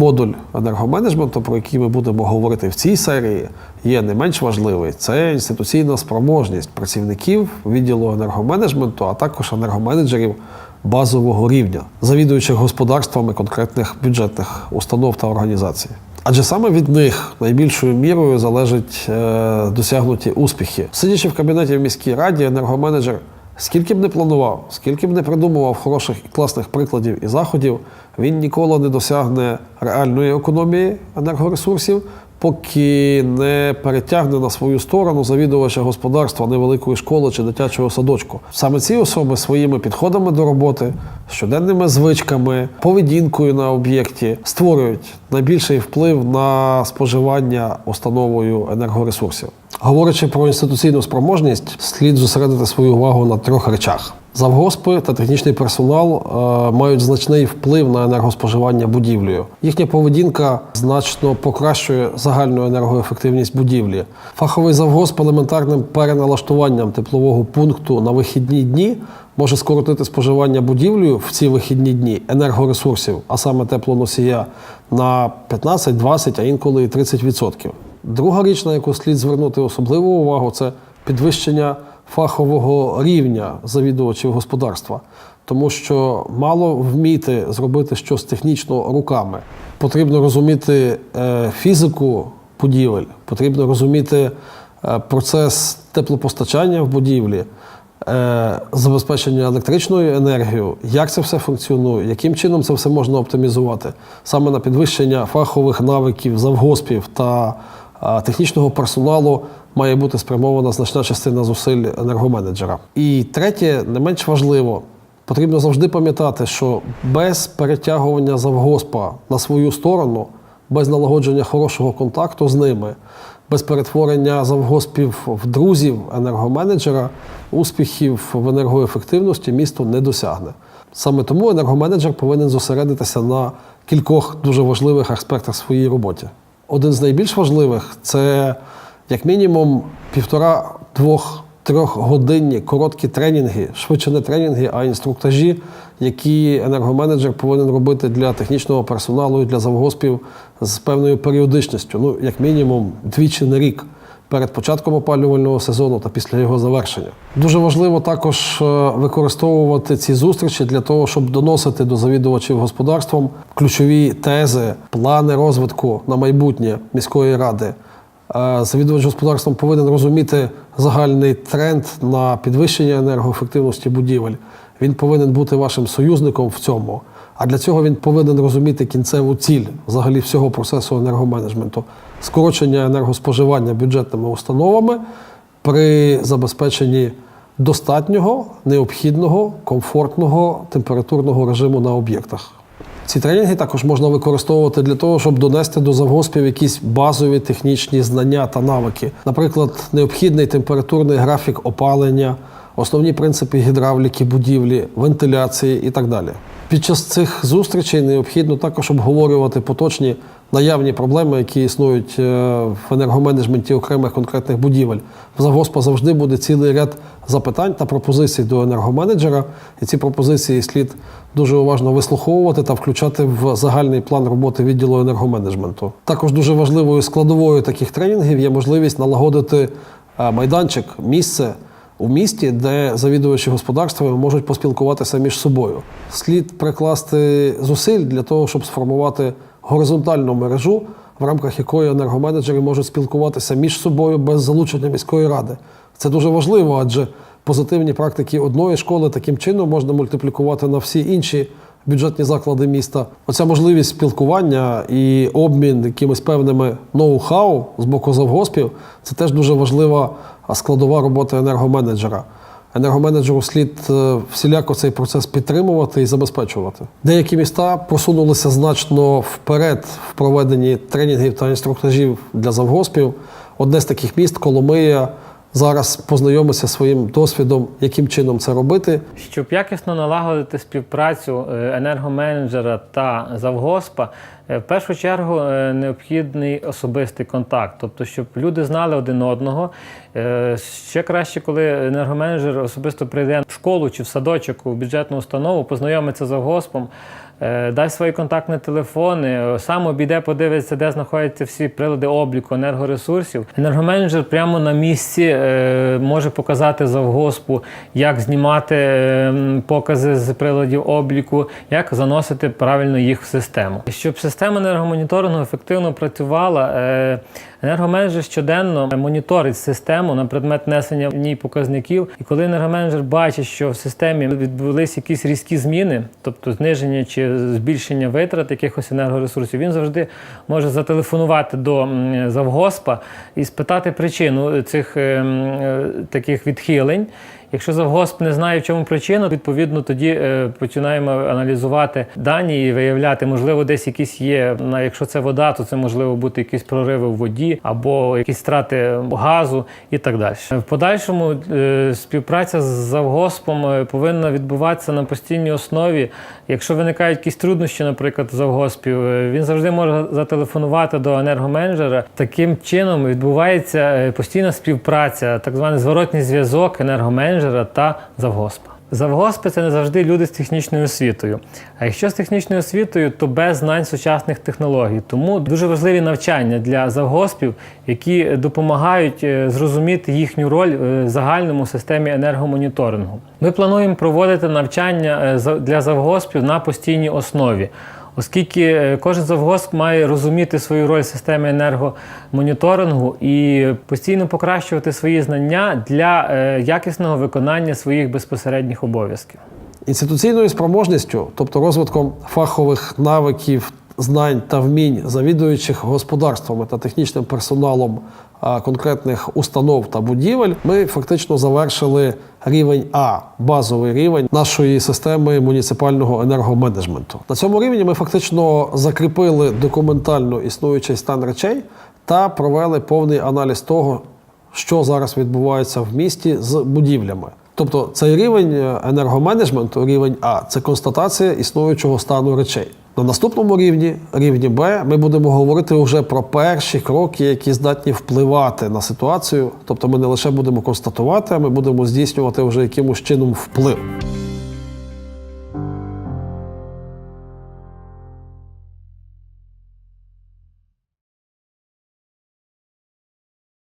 модуль енергоменеджменту, про який ми будемо говорити в цій серії, є не менш важливий. Це інституційна спроможність працівників відділу енергоменеджменту, а також енергоменеджерів базового рівня, завідуючих господарствами конкретних бюджетних установ та організацій. Адже саме від них найбільшою мірою залежать е, досягнуті успіхи. Сидячи в кабінеті в міській раді, енергоменеджер скільки б не планував, скільки б не придумував хороших і класних прикладів і заходів, він ніколи не досягне реальної економії енергоресурсів, поки не перетягне на свою сторону завідувача господарства невеликої школи чи дитячого садочку. Саме ці особи своїми підходами до роботи, щоденними звичками, поведінкою на об'єкті створюють найбільший вплив на споживання установою енергоресурсів. Говорячи про інституційну спроможність, слід зосередити свою увагу на трьох речах. Завгоспи та технічний персонал е, мають значний вплив на енергоспоживання будівлею. Їхня поведінка значно покращує загальну енергоефективність будівлі. Фаховий завгосп елементарним переналаштуванням теплового пункту на вихідні дні може скоротити споживання будівлею в ці вихідні дні енергоресурсів, а саме теплоносія, на 15, 20, а інколи і 30%. Друга річ, на яку слід звернути особливу увагу, це підвищення фахового рівня завідувачів господарства, тому що мало вміти зробити щось технічно руками. Потрібно розуміти е, фізику будівель, потрібно розуміти е, процес теплопостачання в будівлі. е, Забезпечення електричною енергією, як це все функціонує, яким чином це все можна оптимізувати, саме на підвищення фахових навиків завгоспів та технічного персоналу має бути спрямована значна частина зусиль енергоменеджера. І третє, не менш важливо, потрібно завжди пам'ятати, що без перетягування завгоспа на свою сторону, без налагодження хорошого контакту з ними, без перетворення завгоспів в друзів енергоменеджера, успіхів в енергоефективності місто не досягне. Саме тому енергоменеджер повинен зосередитися на кількох дуже важливих аспектах своєї роботи. Один з найбільш важливих це як мінімум півтора-двох трьохгодинні короткі тренінги, швидше не тренінги, а інструктажі, які енергоменеджер повинен робити для технічного персоналу і для завгоспів з певною періодичністю, ну як мінімум двічі на рік. Перед початком опалювального сезону та після його завершення дуже важливо також е, використовувати ці зустрічі для того, щоб доносити до завідувачів господарством ключові тези, плани розвитку на майбутнє міської ради. Е, Завідувач господарством повинен розуміти загальний тренд на підвищення енергоефективності будівель. Він повинен бути вашим союзником в цьому. А для цього він повинен розуміти кінцеву ціль взагалі всього процесу енергоменеджменту скорочення енергоспоживання бюджетними установами при забезпеченні достатнього, необхідного, комфортного температурного режиму на об'єктах. Ці тренінги також можна використовувати для того, щоб донести до завгоспів якісь базові технічні знання та навики. Наприклад, необхідний температурний графік опалення, основні принципи гідравліки будівлі, вентиляції і так далі. Під час цих зустрічей необхідно також обговорювати поточні наявні проблеми, які існують е, в енергоменеджменті окремих конкретних будівель. В завгоспа завжди буде цілий ряд запитань та пропозицій до енергоменеджера, і ці пропозиції слід дуже уважно вислуховувати та включати в загальний план роботи відділу енергоменеджменту. Також дуже важливою складовою таких тренінгів є можливість налагодити е, майданчик, місце у місті, де завідувачі господарствами можуть поспілкуватися між собою. Слід прикласти зусиль для того, щоб сформувати горизонтальну мережу, в рамках якої енергоменеджери можуть спілкуватися між собою без залучення міської ради. Це дуже важливо, адже позитивні практики одної школи таким чином можна мультиплікувати на всі інші бюджетні заклади міста. Оця можливість спілкування і обмін якимись певними ноу-хау з боку завгоспів це теж дуже важлива складова роботи енергоменеджера. Енергоменеджеру слід е, всіляко цей процес підтримувати і забезпечувати. Деякі міста просунулися значно вперед в проведенні тренінгів та інструктажів для завгоспів. Одне з таких міст Коломия. Зараз познайомися своїм досвідом, яким чином це робити. Щоб якісно налагодити співпрацю е, енергоменеджера та завгоспа, В першу чергу е, необхідний особистий контакт, тобто, щоб люди знали один одного. Е, Ще краще, коли енергоменеджер особисто прийде в школу чи в садочок у бюджетну установу, познайомиться з завгоспом, е, дасть свої контактні телефони, е, сам обійде, подивиться, де знаходяться всі прилади обліку енергоресурсів. Енергоменеджер прямо на місці е, може показати завгоспу, як знімати е, покази з приладів обліку, як заносити правильно їх в систему. Щоб система енергомоніторингу ефективно працювала, е, енергоменеджер щоденно моніторить систему на предмет несення в ній показників. І коли енергоменеджер бачить, що в системі відбулись якісь різкі зміни, тобто зниження чи збільшення витрат якихось енергоресурсів, він завжди може зателефонувати до завгоспа і спитати причину цих е, м, е, таких відхилень. Якщо завгосп не знає, в чому причина, відповідно тоді е, починаємо аналізувати дані і виявляти, можливо, десь якісь є. На якщо це вода, то це можливо бути якісь прориви в воді або якісь страти газу і так далі. В подальшому е, співпраця з завгоспом е, повинна відбуватися на постійній основі. Якщо виникають якісь труднощі, наприклад, завгоспів, він завжди може зателефонувати до енергоменеджера. Таким чином відбувається постійна співпраця, так званий зворотній зв'язок енергоменеджера та завгоспа. Завгоспи це не завжди люди з технічною освітою. А якщо з технічною освітою, то без знань сучасних технологій. Тому дуже важливі навчання для завгоспів, які допомагають е, зрозуміти їхню роль е, в загальному системі енергомоніторингу. Ми плануємо проводити навчання е, для завгоспів на постійній основі. Оскільки е, кожен завгосп має розуміти свою роль в системі енергомоніторингу і постійно покращувати свої знання для е, якісного виконання своїх безпосередніх обов'язків. Інституційною спроможністю, тобто розвитком фахових навиків, знань та вмінь завідуючих господарствами та технічним персоналом конкретних установ та будівель, ми фактично завершили рівень А, базовий рівень нашої системи муніципального енергоменеджменту. На цьому рівні ми фактично закріпили документально існуючий стан речей та провели повний аналіз того, що зараз відбувається в місті з будівлями. Тобто цей рівень е, енергоменеджменту, рівень А, це констатація існуючого стану речей. На наступному рівні, рівні Б, ми будемо говорити вже про перші кроки, які здатні впливати на ситуацію. Тобто ми не лише будемо констатувати, а ми будемо здійснювати вже якимось чином вплив.